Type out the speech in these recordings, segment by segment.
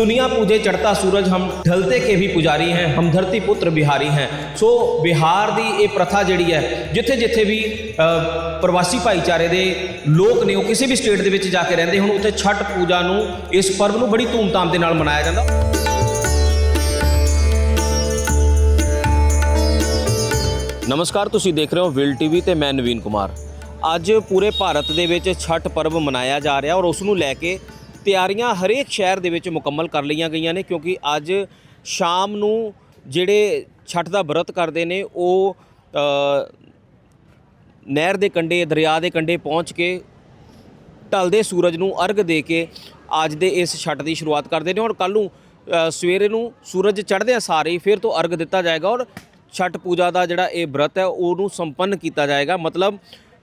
दुनिया पूजे चढ़ता सूरज हम ढलते के ਵੀ ਪੁਜਾਰੀ हैं हम धरती पुत्र ਬਿਹਾਰੀ हैं ਸੋ ਬਿਹਾਰ ਦੀ ਇਹ ਪ੍ਰਥਾ ਜਿਹੜੀ ਹੈ ਜਿੱਥੇ ਜਿੱਥੇ ਵੀ ਅ, ਪ੍ਰਵਾਸੀ ਭਾਈਚਾਰੇ ਦੇ ਲੋਕ ਨੇ ਉਹ ਕਿਸੇ ਵੀ ਸਟੇਟ ਦੇ ਵਿੱਚ ਜਾ ਕੇ ਰਹਿੰਦੇ ਹੁਣ ਉੱਥੇ ਛਠ ਪੂਜਾ ਨੂੰ ਇਸ ਪਰਵ ਨੂੰ ਬੜੀ ਧੂਮਧਾਮ ਦੇ ਨਾਲ ਮਨਾਇਆ ਜਾਂਦਾ ਨਮਸਕਾਰ ਤੁਸੀਂ ਦੇਖ ਰਹੇ ਹੋ ਵਿਲ ਟੀਵੀ ਤੇ ਮੈਂ ਨਵੀਨ ਕੁਮਾਰ ਅੱਜ ਪੂਰੇ ਭਾਰਤ ਦੇ ਵਿੱਚ ਛਠ ਪਰਵ ਮਨਾਇਆ ਜਾ ਰਿਹਾ ਔਰ ਉਸ ਨੂੰ ਲੈ ਕੇ ਤਿਆਰੀਆਂ ਹਰੇਕ ਸ਼ਹਿਰ ਦੇ ਵਿੱਚ ਮੁਕੰਮਲ ਕਰ ਲਈਆਂ ਗਈਆਂ ਨੇ ਕਿਉਂਕਿ ਅੱਜ ਸ਼ਾਮ ਨੂੰ ਜਿਹੜੇ ਛਠ ਦਾ ਵਰਤ ਕਰਦੇ ਨੇ, ਉਹ ਨਹਿਰ ਦੇ ਕੰਢੇ, ਦਰਿਆ ਦੇ ਕੰਢੇ ਪਹੁੰਚ ਕੇ ਢਲਦੇ ਸੂਰਜ ਨੂੰ ਅਰਗ ਦੇ ਕੇ ਅੱਜ ਦੇ ਇਸ ਛੱਟ ਦੀ ਸ਼ੁਰੂਆਤ ਕਰਦੇ ਨੇ। ਔਰ ਕੱਲ ਨੂੰ ਸਵੇਰੇ ਨੂੰ ਸੂਰਜ ਚੜ੍ਹਦੇ ਸਾਰੇ ਹੀ ਫਿਰ ਤੋਂ ਅਰਗ ਦਿੱਤਾ ਜਾਏਗਾ ਔਰ ਛੱਟ ਪੂਜਾ ਦਾ ਜਿਹੜਾ ਇਹ ਵਰਤ ਹੈ, ਉਹਨੂੰ ਸੰਪੰਨ ਕੀਤਾ ਜਾਏਗਾ। ਮਤਲਬ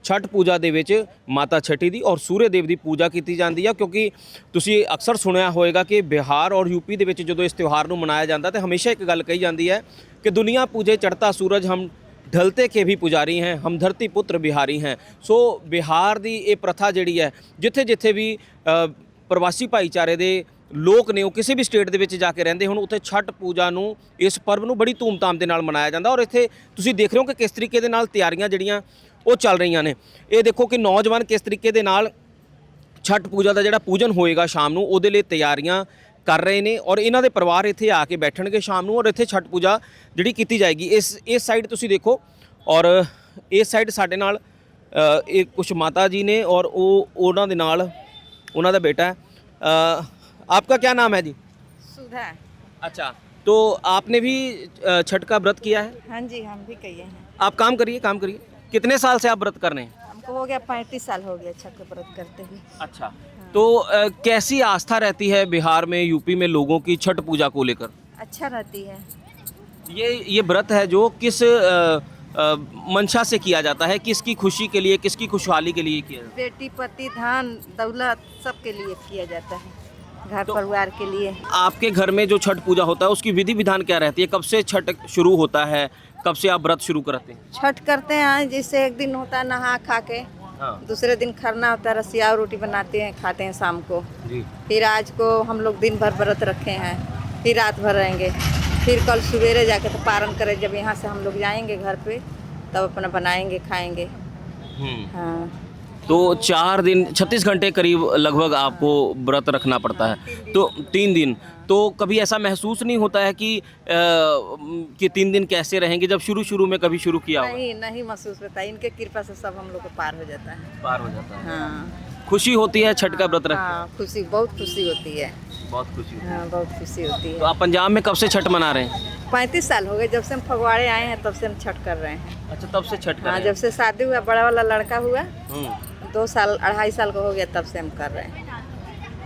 ਛਠ ਪੂਜਾ ਦੇ ਵਿੱਚ ਮਾਤਾ ਛੱਟੀ ਦੀ ਔਰ ਸੂਰਯ ਦੇਵ ਦੀ ਪੂਜਾ ਕੀਤੀ ਜਾਂਦੀ ਆ, ਕਿਉਂਕਿ ਤੁਸੀਂ ਅਕਸਰ ਸੁਣਿਆ ਹੋਵੇਗਾ ਕਿ ਬਿਹਾਰ ਔਰ ਯੂਪੀ ਦੇ ਵਿੱਚ ਜਦੋਂ ਇਸ ਤਿਉਹਾਰ ਨੂੰ ਮਨਾਇਆ ਜਾਂਦਾ ਤੇ ਹਮੇਸ਼ਾ ਇੱਕ ਗੱਲ ਕਹੀ ਜਾਂਦੀ ਹੈ ਕਿ ਦੁਨੀਆ ਪੂਜੇ ਚੜਤਾ ਸੂਰਜ, ਹਮ ਢਲਤੇ ਕੇ ਵੀ ਪੁਜਾਰੀ ਹੈ, ਹਮ ਧਰਤੀ ਪੁੱਤਰ ਬਿਹਾਰੀ ਹੈ। ਸੋ ਬਿਹਾਰ ਦੀ ਇਹ ਪ੍ਰਥਾ ਜਿਹੜੀ ਹੈ, ਜਿੱਥੇ ਜਿੱਥੇ ਵੀ ਪ੍ਰਵਾਸੀ ਭਾਈਚਾਰੇ ਦੇ ਲੋਕ ਨੇ, ਉਹ ਕਿਸੇ ਵੀ ਸਟੇਟ ਦੇ ਵਿੱਚ ਜਾ ਕੇ ਰਹਿੰਦੇ ਹੁਣ, ਉੱਥੇ ਛੱਟ ਪੂਜਾ ਨੂੰ, ਇਸ ਪਰਬ ਨੂੰ ਬੜੀ ਧੂਮਧਾਮ ਦੇ ਨਾਲ ਮਨਾਇਆ ਜਾਂਦਾ ਔਰ ਇੱਥੇ ਤੁਸੀਂ ਦੇਖ ਰਹੇ ਹੋ ਕਿ ਕਿਸ ਤਰੀਕੇ ਦੇ ਨਾਲ ਤਿਆਰੀਆਂ ਜਿਹੜੀਆਂ ਉਹ ਚੱਲ ਰਹੀਆਂ ਨੇ ਇਹ ਦੇਖੋ ਕਿ ਨੌਜਵਾਨ ਕਿਸ ਤਰੀਕੇ ਦੇ ਨਾਲ ਛਠ ਪੂਜਾ ਦਾ ਜਿਹੜਾ ਪੂਜਨ ਹੋਏਗਾ ਸ਼ਾਮ ਨੂੰ ਉਹਦੇ ਲਈ ਤਿਆਰੀਆਂ ਕਰ ਰਹੇ ਨੇ ਔਰ ਇਹਨਾਂ ਦੇ ਪਰਿਵਾਰ ਇੱਥੇ ਆ ਕੇ ਬੈਠਣਗੇ ਸ਼ਾਮ ਨੂੰ ਔਰ ਇੱਥੇ ਛਠ ਪੂਜਾ ਜਿਹੜੀ ਕੀਤੀ ਜਾਏਗੀ ਇਸ ਇਸ ਸਾਈਡ ਤੁਸੀਂ ਦੇਖੋ ਔਰ ਇਸ ਸਾਈਡ ਸਾਡੇ ਨਾਲ ਅ, ਇਹ ਕੁਝ ਮਾਤਾ ਜੀ ਨੇ ਔਰ ਉਹ ਉਹਨਾਂ ਦੇ ਨਾਲ ਉਹਨਾਂ ਦਾ ਬੇਟਾ ਹੈ ਅ, आपका क्या नाम है जी सुधा अच्छा तो आपने भी अ, छठ का व्रत किया है हाँ जी हम भी कहिए हैं आप काम करिए काम करिए कितने साल से आप व्रत कर रहे हैं? हमको हो गया पैंतीस साल हो गया छठ व्रत करते हुए। अच्छा तो अ, कैसी आस्था रहती है बिहार में यूपी में लोगों की छठ पूजा को लेकर? अच्छा रहती है। ये ये व्रत है जो किस अ, अ, मंशा से किया जाता है? किसकी खुशी के लिए किसकी खुशहाली के लिए किया जाता है? बेटी पति धन दौलत सबके लिए किया जाता है। घर तो- परिवार के लिए। आपके घर में जो छठ पूजा होता है उसकी विधि विधान क्या रहती है? कब से छठ शुरू होता है? कब से आप व्रत शुरू करते हैं? छठ करते हैं जैसे एक दिन होता है नहा खा के हाँ। दूसरे दिन खरना होता है रसिया और रोटी बनाते हैं खाते हैं शाम को। जी। फिर आज को हम लोग दिन भर व्रत रखे हैं फिर रात भर रहेंगे। फिर कल सवेरे जाके तो पारण करें जब यहाँ से हम लोग जाएँगे घर पे तब अपना बनाएँगे खाएँगे। हम्म। हाँ। तो चार दिन छत्तीस घंटे करीब लगभग आपको व्रत रखना पड़ता है। तो तीन दिन। तो कभी ऐसा महसूस नहीं होता है कि अ, कि तीन दिन कैसे रहेंगे? जब शुरू शुरू में कभी शुरू किया नहीं नहीं महसूस होता है। इनके कृपा से सब हम लोग को पार हो जाता है। पार हो जाता है। हाँ। खुशी होती है छठ का व्रत रख हाँ खुशी बहुत खुशी होती है। बहुत खुशी हाँ। बहुत खुशी होती है। तो है आप पंजाब में कब से छठ मना रहे हैं? पैंतीस साल हो गए। जब से हम फगवाड़े आए हैं तब से हम छठ कर रहे हैं। अच्छा तब से छठ कर हाँ जब से शादी हुआ बड़ा वाला लड़का हुआ। हैं हम्म। दो साल अढ़ाई साल का हो गया तब से हम कर रहे हैं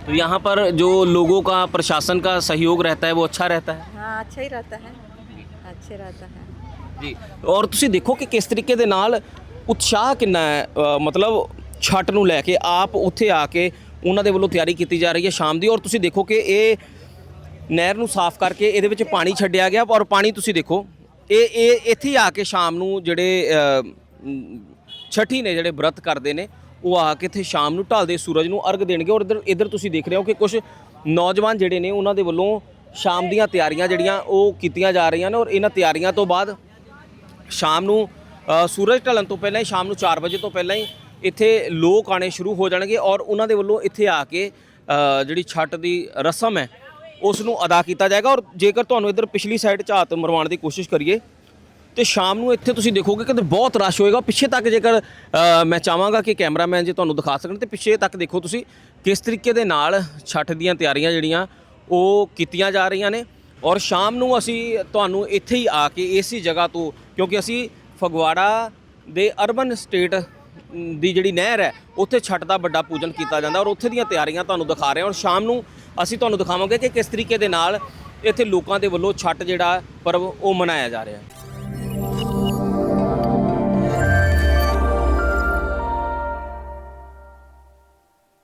तो यहाँ पर जो लोगों का प्रशासन का सहयोग रहता है वो अच्छा रहता है हाँ अच्छा ही रहता है अच्छे रहता है ਜੀ ਔਰ ਤੁਸੀਂ ਦੇਖੋ ਕਿ ਕਿਸ ਤਰੀਕੇ ਦੇ ਨਾਲ ਉਤਸ਼ਾਹ ਕਿੰਨਾ ਹੈ ਅ, ਮਤਲਬ ਛੱਟ ਨੂੰ ਲੈ ਕੇ ਆਪ ਉੱਥੇ ਆ ਕੇ ਉਹਨਾਂ ਦੇ ਵੱਲੋਂ ਤਿਆਰੀ ਕੀਤੀ ਜਾ ਰਹੀ ਹੈ ਸ਼ਾਮ ਦੀ ਔਰ ਤੁਸੀਂ ਦੇਖੋ ਕਿ ਇਹ ਨਹਿਰ ਨੂੰ ਸਾਫ਼ ਕਰਕੇ ਇਹਦੇ ਵਿੱਚ ਪਾਣੀ ਛੱਡਿਆ ਗਿਆ ਔਰ ਪਾਣੀ ਤੁਸੀਂ ਦੇਖੋ ਇਹ ਇਹ ਇੱਥੇ ਹੀ ਆ ਕੇ ਸ਼ਾਮ ਨੂੰ ਜਿਹੜੇ ਅ, ਮ, ਛਠੀ ਨੇ ਜਿਹੜੇ ਵਰਤ ਕਰਦੇ ਨੇ, ਉਹ ਆ ਕੇ ਇੱਥੇ ਸ਼ਾਮ ਨੂੰ ਢਲਦੇ ਸੂਰਜ ਨੂੰ ਅਰਗ ਦੇਣਗੇ। ਔਰ ਇਧਰ ਇਧਰ ਤੁਸੀਂ ਦੇਖ ਰਹੇ ਹੋ ਕਿ ਕੁਝ ਨੌਜਵਾਨ ਜਿਹੜੇ ਨੇ, ਉਹਨਾਂ ਦੇ ਵੱਲੋਂ ਸ਼ਾਮ ਦੀਆਂ ਤਿਆਰੀਆਂ ਜਿਹੜੀਆਂ, ਉਹ ਕੀਤੀਆਂ ਜਾ ਰਹੀਆਂ ਨੇ। ਔਰ ਇਹਨਾਂ ਤਿਆਰੀਆਂ ਤੋਂ ਬਾਅਦ ਸ਼ਾਮ ਨੂੰ ਸੂਰਜ ਢਲਣ ਤੋਂ ਪਹਿਲਾਂ ਹੀ, ਸ਼ਾਮ ਨੂੰ 4 ਵਜੇ ਤੋਂ ਪਹਿਲਾਂ ਹੀ ਇੱਥੇ ਲੋਕ ਆਣੇ ਸ਼ੁਰੂ ਹੋ ਜਾਣਗੇ। ਔਰ ਉਹਨਾਂ ਦੇ ਵੱਲੋਂ ਇੱਥੇ ਆ ਕੇ ਜਿਹੜੀ ਛੱਟ ਦੀ ਰਸਮ ਹੈ, ਉਸ ਨੂੰ ਅਦਾ ਕੀਤਾ ਜਾਏਗਾ। ਔਰ ਜੇਕਰ ਤੁਹਾਨੂੰ ਇੱਧਰ ਪਿਛਲੀ ਸਾਈਡ ਝਾਤ ਮਰਵਾਉਣ ਦੀ ਕੋਸ਼ਿਸ਼ ਕਰੀਏ ਤੇ ਸ਼ਾਮ ਨੂੰ ਇੱਥੇ ਤੁਸੀਂ ਦੇਖੋਗੇ ਕਿ ਬਹੁਤ ਰਸ਼ ਹੋਏਗਾ। ਪਿੱਛੇ ਤੱਕ ਜੇਕਰ ਮੈਂ ਚਾਹਾਂਗਾ ਕਿ ਕੈਮਰਾਮੈਨ ਜੇ ਤੁਹਾਨੂੰ ਦਿਖਾ ਸਕਣ, ਤੇ ਪਿੱਛੇ ਤੱਕ ਦੇਖੋ ਤੁਸੀਂ ਕਿਸ ਤਰੀਕੇ ਦੇ ਨਾਲ ਛੱਠ ਦੀਆਂ ਤਿਆਰੀਆਂ ਜਿਹੜੀਆਂ ਉਹ ਕੀਤੀਆਂ ਜਾ ਰਹੀਆਂ ਨੇ। ਔਰ ਸ਼ਾਮ ਨੂੰ ਅਸੀਂ ਤੁਹਾਨੂੰ ਇੱਥੇ ਹੀ ਆ ਕੇ ਇਸੇ ਜਗ੍ਹਾ ਤੋਂ, ਕਿਉਂਕਿ ਅਸੀਂ ਫਗਵਾੜਾ ਦੇ ਅਰਬਨ ਸਟੇਟ ਦੀ ਜਿਹੜੀ ਨਹਿਰ ਹੈ, ਉੱਥੇ ਛੱਟ ਦਾ ਵੱਡਾ ਪੂਜਨ ਕੀਤਾ ਜਾਂਦਾ ਔਰ ਉੱਥੇ ਦੀਆਂ ਤਿਆਰੀਆਂ ਤੁਹਾਨੂੰ ਦਿਖਾ ਰਹੇ ਹਾਂ। ਔਰ ਸ਼ਾਮ ਨੂੰ ਅਸੀਂ ਤੁਹਾਨੂੰ ਦਿਖਾਵਾਂਗੇ ਕਿ ਕਿਸ ਤਰੀਕੇ ਦੇ ਨਾਲ ਇੱਥੇ ਲੋਕਾਂ ਦੇ ਵੱਲੋਂ ਛੱਟ ਜਿਹੜਾ ਪਰਵ ਉਹ ਮਨਾਇਆ ਜਾ ਰਿਹਾ ਹੈ।